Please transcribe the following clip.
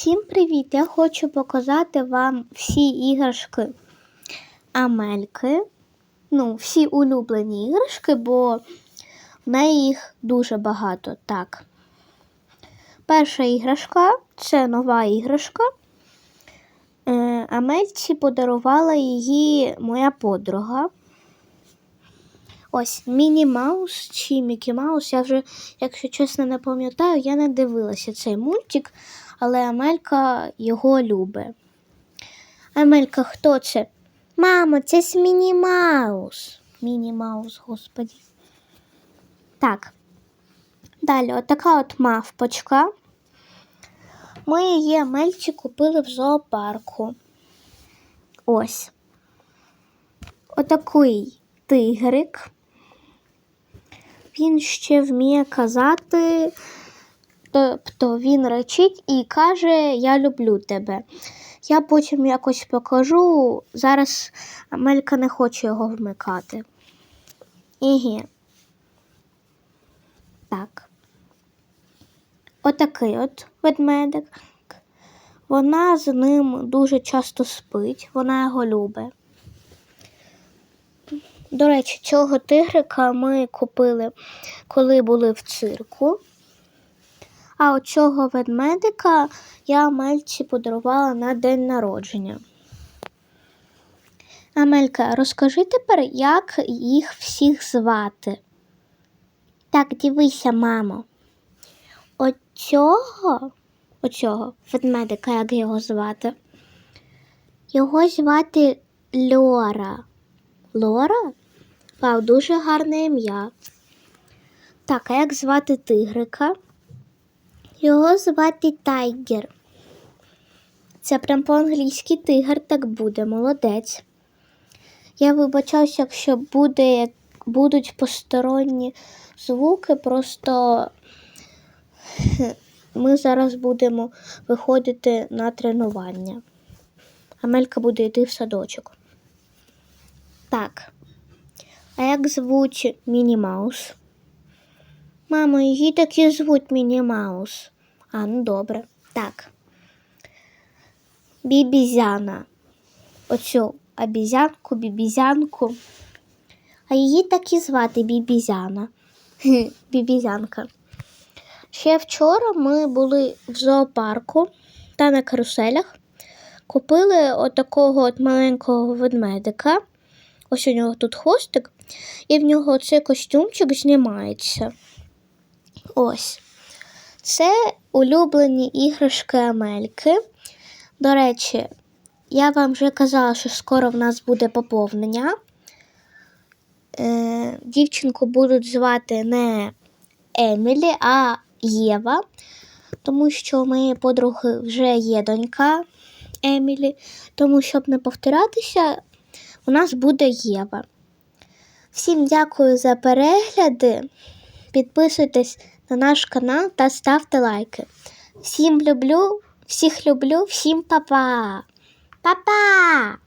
Всім привіт! Я хочу показати вам всі іграшки Амельки. Ну, всі улюблені іграшки, бо в неї їх дуже багато. Так. Перша іграшка це нова іграшка. Е, Амельці подарувала її моя подруга. Ось Міні Маус чи Мікі Маус. Я вже, якщо чесно, не пам'ятаю, я не дивилася цей мультик, але Амелька його любить. Амелька, хто це? Мамо, це Міні Маус. Міні Маус, господі. Так. Далі, отака от мавпочка. Ми її Амельці купили в зоопарку. Ось. Отакий тигрик. Він ще вміє казати, тобто він речить і каже Я люблю тебе. Я потім якось покажу. Зараз Амелька не хоче його вмикати. Іге. Так. Отакий от ведмедик. Вона з ним дуже часто спить, вона його любить. До речі, цього тигрика ми купили, коли були в цирку. А от цього ведмедика я Амельці подарувала на день народження. Амелька, розкажи тепер, як їх всіх звати. Так, дивися, мамо. Оцього, оцього ведмедика, як його звати? Його звати Льора. Лора? Вау, дуже гарне ім'я. Так, а як звати тигрика? Його звати Тайгер. Це прям по-англійськи тигр так буде, молодець. Я вибачаюся, якщо буде, будуть посторонні звуки, просто ми зараз будемо виходити на тренування. Амелька буде йти в садочок. Так. А як звуть Міні Маус? Мамо, її так і звуть Міні Маус. А, ну добре. Так. Бібізяна. Оцю обізянку, бібізянку. А її так і звати Бібізяна. Бібізянка. Ще вчора ми були в зоопарку та на каруселях. Купили отакого от маленького ведмедика. Ось у нього тут хвостик, і в нього цей костюмчик знімається. Ось. Це улюблені іграшки Амельки. До речі, я вам вже казала, що скоро в нас буде поповнення. Е, Дівчинку будуть звати не Емілі, а Єва, тому що у моєї подруги вже є донька Емілі. Тому, щоб не повторятися, у нас буде Єва. Всім дякую за перегляди. Підписуйтесь на наш канал та ставте лайки. Всім люблю, всіх люблю, всім па-па! Па-па!